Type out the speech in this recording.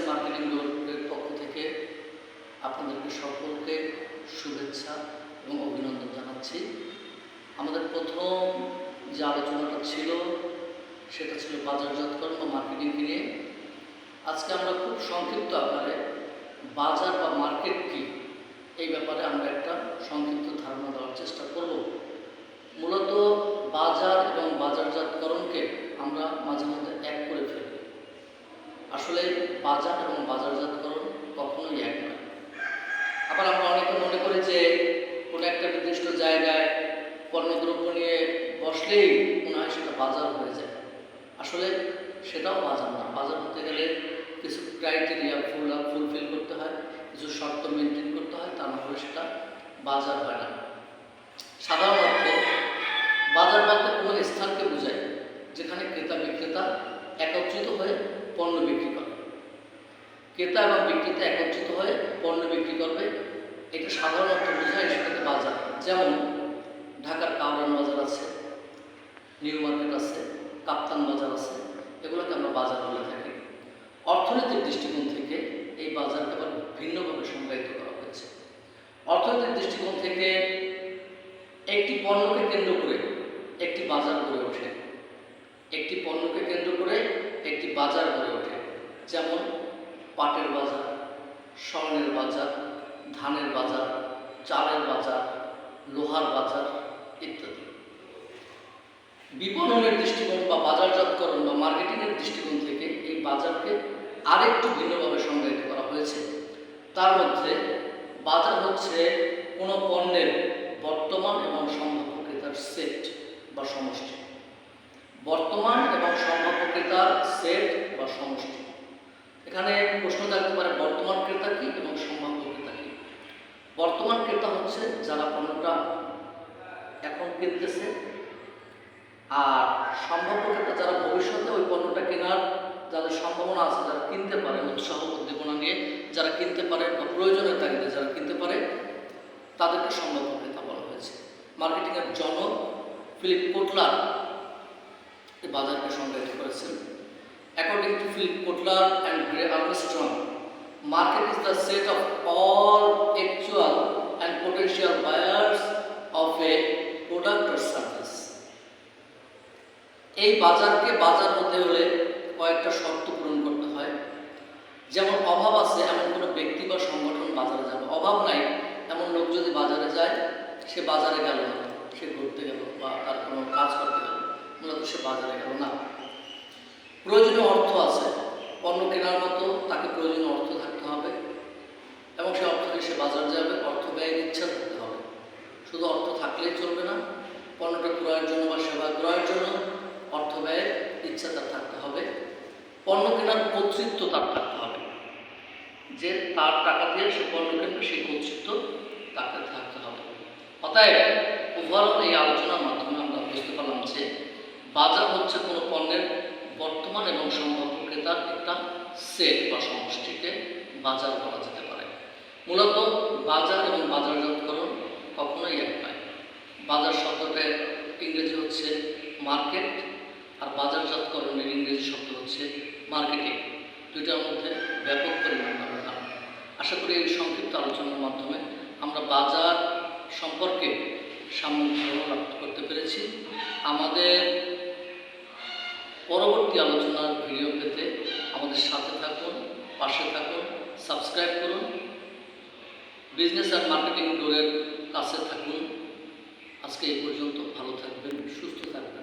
Digital marketing দলের পক্ষ থেকে আপনাদেরকে সকলকে শুভেচ্ছা এবং অভিনন্দন জানাচ্ছি। আমাদের প্রথম যে আলোচনাটা ছিল, সেটা ছিল বাজারজাতকরণ বা মার্কেটিং নিয়ে। আজকে আমরা খুব সংক্ষিপ্ত আকারে বাজার বা মার্কেট কী, এই ব্যাপারে আমরা একটা সংক্ষিপ্ত ধারণা দেওয়ার চেষ্টা করব। মূলত বাজার আসলে বাজার এবং বাজারজাতকরণ কখনোই এক নয়। আবার আমরা অনেকে মনে করি যে কোনো একটা নির্দিষ্ট জায়গায় পণ্যদ্রব্য নিয়ে বসলেই মনে হয় সেটা বাজার হয়ে যায়। আসলে সেটাও বাজার না। বাজার হতে গেলে কিছু ক্রাইটেরিয়া ফুল ফুলফিল করতে হয়, কিছু শর্ত মেনটেন করতে হয়, তা না হলে সেটা বাজার হয় না। সাধারণত বাজার বলতে কোনো স্থানকে বোঝায়, যেখানে ক্রেতা বিক্রেতা একত্রিত হয়ে পণ্য বিক্রি করে। ক্রেতা এবং বিক্রেতা একত্রিত হয়ে পণ্য বিক্রি করবে। এটা সাধারণত বোঝায় সেটাকে বাজার। যেমন ঢাকার কাউরান বাজার আছে, নিউ মার্কেট আছে, কাপ্তান বাজার আছে, এগুলোকে আমরা বাজার বলে থাকি। অর্থনৈতিক দৃষ্টিকোণ থেকে এই বাজারকে আবার ভিন্নভাবে সংজ্ঞায়িত করা হয়েছে। অর্থনৈতিক দৃষ্টিকোণ থেকে একটি পণ্যকে কেন্দ্র করে একটি বাজার গড়ে ওঠে। একটি পণ্যকে কেন্দ্র করে একটি বাজার গড়ে ওঠে। যেমন পাটের বাজার স্বর্ণের বাজার, ধানের বাজার, চালের বাজার, লোহার বাজার ইত্যাদি। বিপণনের দৃষ্টিকোণ বা বাজারজাতকরণ বা মার্কেটিংয়ের দৃষ্টিকোণ থেকে এই বাজারকে আরেকটু ভিন্নভাবে সংজ্ঞায়িত করা হয়েছে। তার মধ্যে বাজার হচ্ছে কোনো পণ্যের বর্তমান এবং সম্ভাব্য ক্রেতার সেট বা সমষ্টি। বর্তমান এবং সম্ভাব্য ক্রেতার সেট বা সমষ্টি। এখানে প্রশ্ন থাকতে পারে, বর্তমান ক্রেতা কি এবং সম্ভাব্য ক্রেতা কি? বর্তমান ক্রেতা হচ্ছে যারা পণ্যটা এখন কিনতেছে আর সম্ভাব্য ক্রেতা যারা ভবিষ্যতে ওই পণ্যটা কেনার যাদের সম্ভাবনা আছে, যারা কিনতে পারে, উৎসাহ, উদ্দীপনা নিয়ে যারা কিনতে পারে বা প্রয়োজনের তাগিদে যারা কিনতে পারে, তাদেরকে সম্ভাব্য ক্রেতা বলা হয়েছে। মার্কেটিংয়ের জনক ফিলিপ কোটলার বাজারকে সংজ্ঞায়িত করেছেন। According to Philip Kotler and Gray Armstrong, market is the set of all actual and potential buyers of a product or service. এই বাজারকে বাজার হতে হলে কয়েকটা শর্ত পূরণ করতে হয়। যেমন অভাব আছে এমন কোনো ব্যক্তি বা সংগঠন বাজারে যাবে। অভাব নাই এমন লোক যদি বাজারে যায় সে বাজারে গেল না। সে ঘুরতে গেল বা তার কোনো কাজ করতে গেল মূলত সে বাজারে গেল না। প্রয়োজনীয় অর্থ আছে। পণ্য কেনার মতো তাকে প্রয়োজনীয় অর্থ থাকতে হবে এবং সে অর্থ নিয়ে সে বাজার যাবে, অর্থ ব্যয়ের ইচ্ছা থাকতে হবে। শুধু অর্থ থাকলেই চলবে না, পণ্যটা ক্রয়ের জন্য বা সেবা ক্রয়ের জন্য অর্থ ব্যয়ের ইচ্ছা তার থাকতে হবে, পণ্য কেনার কর্তৃত্ব তার থাকতে হবে। যে তার টাকা দিয়ে সে পণ্য কিনবে, সেই কর্তৃত্ব তাকে থাকতে হবে। অতএব ওভারঅল এই আলোচনার মাধ্যমে আমরা বুঝতে পারলাম যে বাজার হচ্ছে কোনো পণ্যের বর্তমান এবং সম্ভাব্য ক্রেতার একটা সেট বা সমষ্টিকে বাজার বলা যেতে পারে। মূলত বাজার এবং বাজারজাতকরণ কখনোই এক নয়। বাজার শব্দটার ইংরেজি হচ্ছে মার্কেট আর বাজারজাতকরণের ইংরেজি শব্দ হচ্ছে মার্কেটিং দুইটার মধ্যে ব্যাপক পরিমাণ ব্যবধান। আশা করি এই সংক্ষিপ্ত আলোচনার মাধ্যমে আমরা বাজার সম্পর্কে সাময়িক ধারণা লাভ করতে পেরেছি। আমাদের পরবর্তী আলোচনার ভিডিও পেতে আমাদের সাথে থাকুন, পাশে থাকুন সাবস্ক্রাইব করুন। বিজনেস আর মার্কেটিং ডোরের কাছে থাকুন। আজকে এই পর্যন্ত ভালো থাকবেন, সুস্থ থাকবেন।